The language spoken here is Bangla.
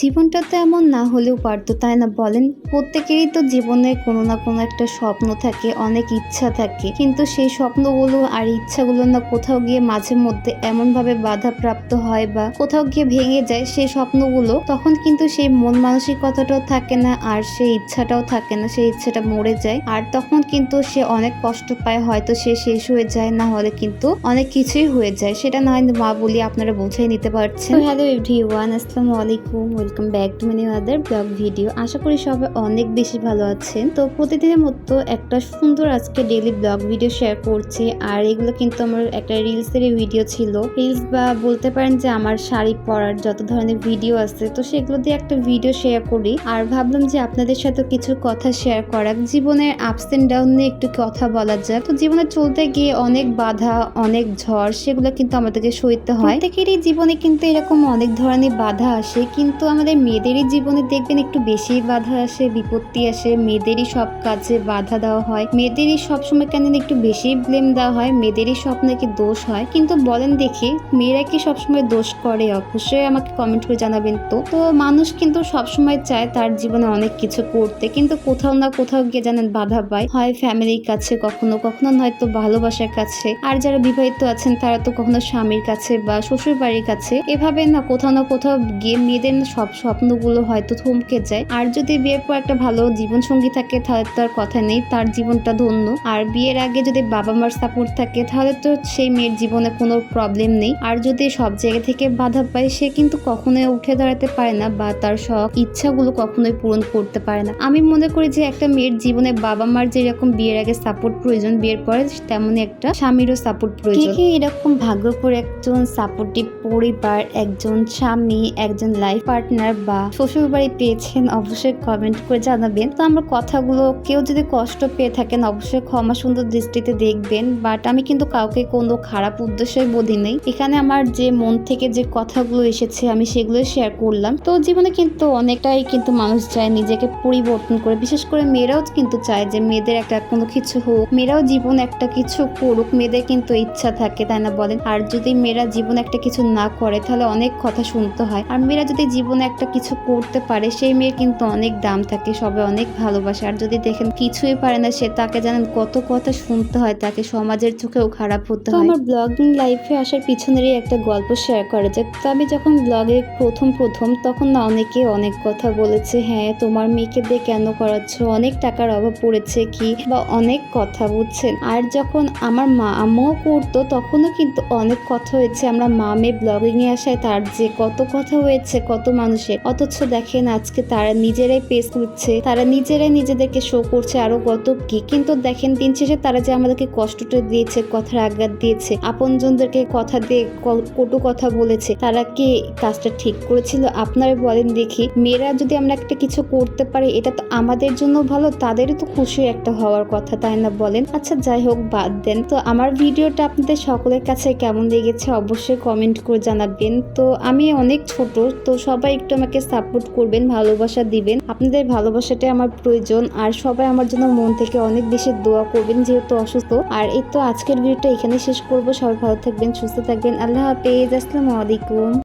জীবনটা তো এমন না হলেও পারতো, তাই না বলেন? প্রত্যেকেরই তো জীবনে কোনো না কোনো একটা স্বপ্ন থাকে, অনেক ইচ্ছা থাকে। কিন্তু সেই স্বপ্নগুলো আর ইচ্ছাগুলো না কোথাও গিয়ে মাঝে মধ্যে এমনভাবে বাধাপ্রাপ্ত হয় বা কোথাও গিয়ে ভেঙে যায়, সেই স্বপ্নগুলো তখন কিন্তু সেই মন মানসিকতাটাও থাকে না আর সেই ইচ্ছাটাও থাকে না, সেই ইচ্ছাটা মরে যায়। আর তখন কিন্তু সে অনেক কষ্ট পায়, হয়তো সে শেষ হয়ে যায়, না হলে কিন্তু অনেক কিছুই হয়ে যায়। সেটা না মা বলি আপনারা বুঝেই নিতে পারছেন। হ্যালো এভরিওয়ান, আসসালামু আলাইকুম। Welcome back to many other blog video আশা করি সবাই অনেক বেশি ভালো আছেন। তো প্রতিদিনের মতো একটা সুন্দর আজকে ডেইলি ব্লগ ভিডিও শেয়ার করছি। আর এগুলো কিন্তু আমার একটা রিলসের ভিডিও ছিল। রিলস বা বলতে পারেন যে আমার শাড়ি পরার যত ধরনের ভিডিও আছে, তো সেগুলো দিয়ে একটা ভিডিও শেয়ার করি। আর ভাবলাম যে আপনাদের সাথে কিছু কথা শেয়ার করা জীবনের আপস এন্ড ডাউন নিয়ে একটু কথা বলা যাক। তো জীবনে চলতে গিয়ে অনেক বাধা, অনেক ঝড়, সেগুলো কিন্তু আমাদেরকে সইতে হয়। প্রত্যেকেরই জীবনে কিন্তু এরকম অনেক ধরনের বাধা আসে। কিন্তু আমাদের মেয়েদেরই জীবনে দেখবেন একটু বেশি বাধা আসে, বিপত্তি আসে। মেয়েদেরই সব কাজে বাধা দেওয়া হয়। মেয়েদেরই সবসময় কেন একটু বেশি ব্লেম দেওয়া হয়। মেয়েদেরই সব নাকি দোষ হয়। কিন্তু বলেন দেখি, মেয়েরা কি সবসময় দোষ করে? অবশ্যই আমাকে কমেন্ট করে জানাবেন তো। তো মানুষ কিন্তু সবসময় চায় তার জীবনে অনেক কিছু করতে। কিন্তু কোথাও না কোথাও গিয়ে জানেন বাধা পায়। হয় ফ্যামিলির কাছে, কখনো কখনো হয়তো ভালোবাসার কাছে। আর যারা বিবাহিত আছেন, তারা তো কখনো স্বামীর কাছে বা শ্বশুর বাড়ির কাছে। এভাবে না কোথাও না কোথাও গিয়ে মেয়েদের সব স্বপ্নগুলো হয়তো থমকে যায়। আর যদি বিয়ের পর একটা ভালো জীবন সঙ্গী থাকে তাহলে তো আর কথা নেই তার জীবনটা ধন্য। আর বিয়ের আগে যদি বাবা মার সাপোর্ট থাকে তাহলে তো সেই মেয়ের জীবনে কোনো প্রবলেম নেই। আর যদি সব জায়গা থেকে বাধা পায় সে কিন্তু কখনোই উঠে দাঁড়াতে পারে না বা তার সব ইচ্ছাগুলো কখনোই পূরণ করতে পারে না। আমি মনে করি যে একটা মেয়ের জীবনে বাবা মার যেরকম বিয়ের আগে সাপোর্ট প্রয়োজন বিয়ের পরে তেমনই একটা স্বামীরও সাপোর্ট প্রয়োজন কে এরকম ভাগ্য করে একজন সাপোর্টিভ পরিবার একজন স্বামী একজন লাইফ পার্টনার বা শ্বশুর বাড়ি পেয়েছেন, অবশ্যই কমেন্ট করে জানাবেন। তো আমার কথাগুলো কেউ যদি কষ্ট পেয়ে থাকেন, অবশ্যই ক্ষমা সুন্দর দৃষ্টিতে দেখবেন। বাট আমি কিন্তু কাউকে কোনো খারাপ উদ্দেশ্যে বলি নেই। এখানে আমার যে মন থেকে যে কথাগুলো এসেছে, আমি সেগুলো শেয়ার করলাম। তো জীবনে কিন্তু অনেকটাই কিন্তু মানুষ চায় নিজেকে পরিবর্তন করে। বিশেষ করে মেয়েরাও কিন্তু চায় যে মেয়েদের একটা কোনো কিছু হোক। মেয়েরাও জীবন একটা কিছু করুক, মেয়েদের কিন্তু ইচ্ছা থাকে, তাই না বলেন? আর যদি মেয়েরা জীবনে একটা কিছু না করে, তাহলে অনেক কথা শুনতে হয়। আর মেয়েরা যদি জীবনে একটা কিছু করতে পারে সেই মেয়ের কিন্তু অনেক দাম থাকে সবাই অনেক ভালোবাসে। আর যদি দেখেন কিছুই পারে না সে তাকে জানেন কত কথা শুনতে হয় তাকে সমাজের চোখেও খারাপ হতে হয়। আমার ব্লগিং লাইফে আসার পিছনেরই একটা গল্প শেয়ার করা যায় তো আমি যখন ব্লগে প্রথম প্রথম তখন না অনেকে অনেক কথা বলেছে হ্যাঁ তোমার মেয়েকে দিয়ে কেন করাচ্ছ? অনেক টাকার অভাব পড়েছে কি? বা অনেক কথা বুঝছেন। আর যখন আমার মা আম্মুও করতো তখনও কিন্তু অনেক কথা হয়েছে। আমরা মা মেয়ে ব্লগিং এ আসায় তার যে কত কথা হয়েছে কত মানুষের। অথচ দেখেন আজকে তারা নিজেরাই পেস করছে, তারা নিজেরাই নিজেদেরকে শো করছে আরও কত কি। কিন্তু দেখেন দিন শেষে তারা যে আমাদেরকে কষ্টটা দিয়েছে, কথার আঘাত দিয়েছে, আপনজনদেরকে কথা দিয়ে কটু কথা বলেছে, তারা কি কাজটা ঠিক করেছিল? আপনারা বলেন দেখি। মেয়েরা যদি আমরা একটা কিছু করতে পারি, এটা তো আমাদের জন্য ভালো তাদেরও তো খুশি একটা হওয়ার কথা, তাই না বলেন? আচ্ছা যাই হোক, বাদ দেন। তো আমার ভিডিওটা আপনাদের সকলের কাছে কেমন লেগেছে অবশ্যই কমেন্ট করে জানাবেন। তো আমি অনেক ছোট, তো সবাই একটু আমাকে সাপোর্ট করবেন, ভালোবাসা দিবেন। আপনাদের ভালোবাসাটাই আমার প্রয়োজন। আর সবাই আমার জন্য মন থেকে অনেক বেশি দোয়া করবেন, যেহেতু অসুস্থ। আর এই তো আজকের ভিডিওটা এখানে শেষ করব। সবাই ভালো থাকবেন, সুস্থ থাকবেন। আল্লাহ হাফেজ। আসসালামু আলাইকুম।